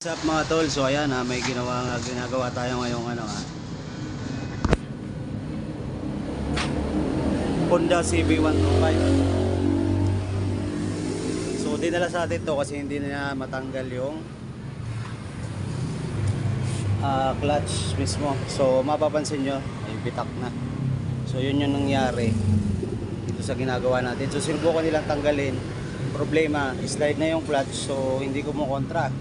What's up mga tol? So ayan ha, may ginawa, ginagawa tayo ngayong ano ha. Honda CB125. So dinala sa atin to kasi hindi na matanggal yung ah, clutch mismo. So mapapansin nyo, ay bitak na. So yun yung nangyari dito sa ginagawa natin. So sinubukan nilang tanggalin. Problema, slide na yung clutch so hindi ko mo kontra.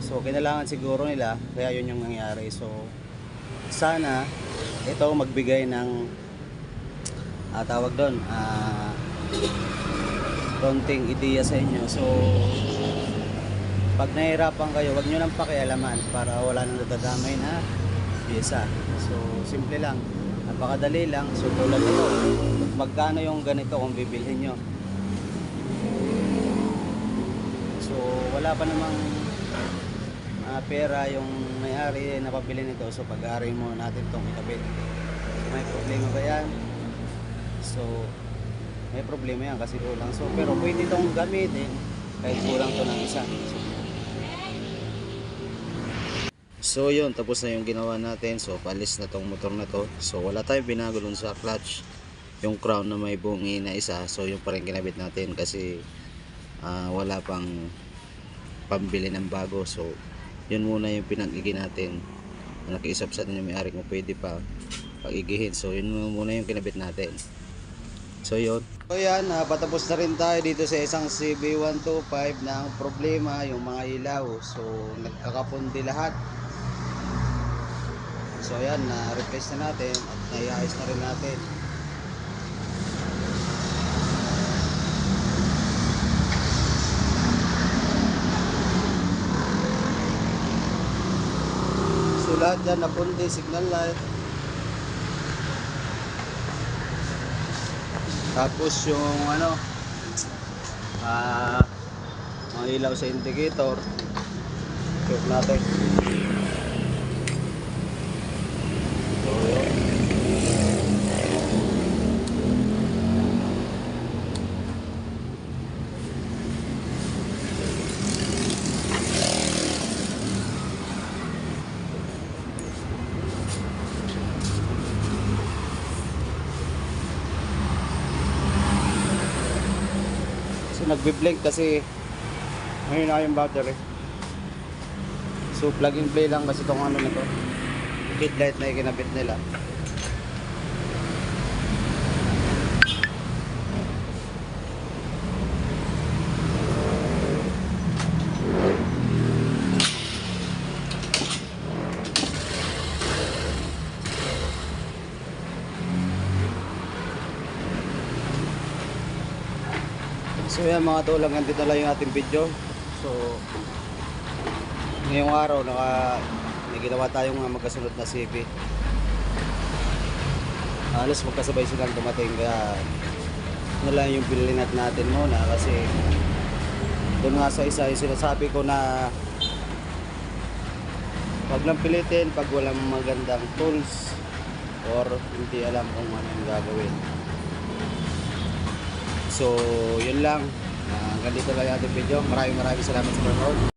So kinailangan siguro nila kaya yun yung nangyari. So sana ito magbigay ng ah, tawag doon ah konting ideya sa inyo. So pag nahihirapan kayo, wag nyo nang pakialaman para wala nang nadadamay na pyesa. So simple lang. Napakadali lang. So tulad nito, magkano yung ganito kung bibilhin nyo. So wala pa namang pera yung may-ari na pabili nito. So pag-aari mo natin itong ikabit. May problema ba yan? So may problema yan kasi kulang. So pero pwede itong gamitin. Kahit kulang to ng isa. So, so yun. Tapos na yung ginawa natin. So palis na tong motor na to. So wala tayong binago dun sa clutch. Yung crown na may bungi na isa. So yung pa rin kinabit natin kasi ah, wala pang pambili ng bago. So yun muna yung pinag-igi natin. Na nakiisap sa atin may-ari kung pwede pa pag-igihin. So yun muna yung kinabit natin. So yun. So yan patapos na rin tayo dito sa isang CB125 na ang problema yung mga ilaw. So nagkakapundi lahat. So yan na replace na natin at naiayos na rin natin So lahat yan napundi, signal light. Tapos yung ano, ah, mga ilaw sa indicator. Check natin. So yun. So nagbe-blink kasi ngayon na yung battery. So plug and play lang kasi itong ano na to. Headlight na ikinabit nila. So yan mga tol, hanggang dito lang yung ating video. So ngayong araw naka may ginawa tayong magkasunod na CV. Halos magkasabay silang dumating kaya ano lang yung bilinat natin muna kasi doon nga sa isa yung sinasabi ko na wag lang pilitin pag walang magandang tools or hindi alam kung ano yung gagawin. So, yun lang. Uh, hanggang dito lang yung ating video. Maraming maraming salamat sa panonood.